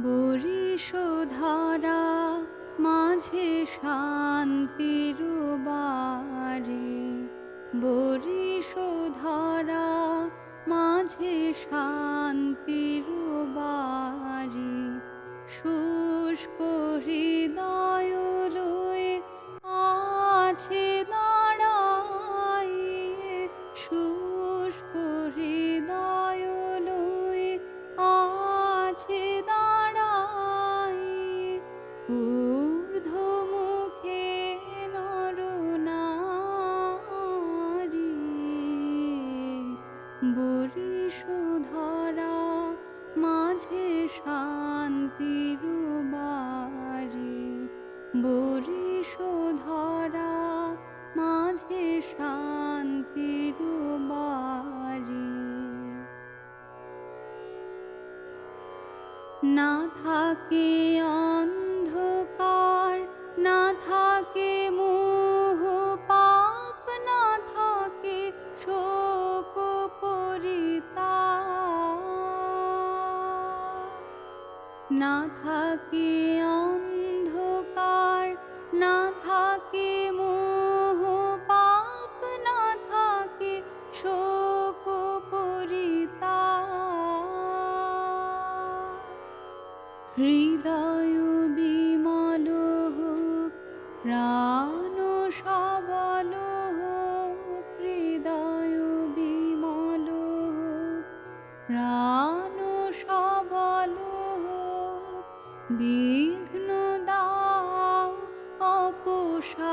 বরিশধারা মাঝে শান্তির রুবারি বরিশধারা মাঝে শান্তি বারে মাঝে শান্তির বাড়ি। বরিশধরা মাঝে শান্তির বাড়ি। না থাকে অন্ধকার না থাকে অন্ধকার না থাকে মোহ পাপ না থাকে শোক হৃদয় বিমল হোক প্রাণ বিঘ্ন দাও অপসারি।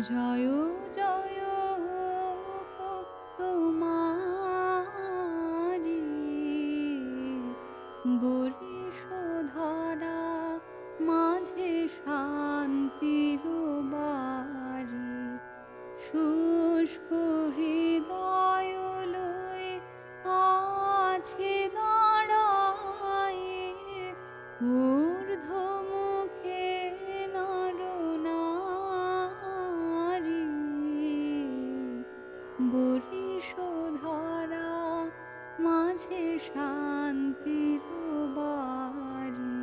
জয় জয় তোমারি। বরিশধরা মাঝে শান্তির বাড়ি। শুষ্ক হৃদয় লয়ে আছে দাঁড়ায়ে। ঊর্ধ্ব বরিশধরা মাঝে শান্তির বাড়ি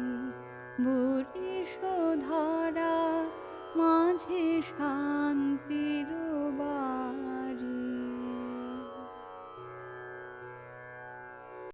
বরিশধরা মাঝে শান্তি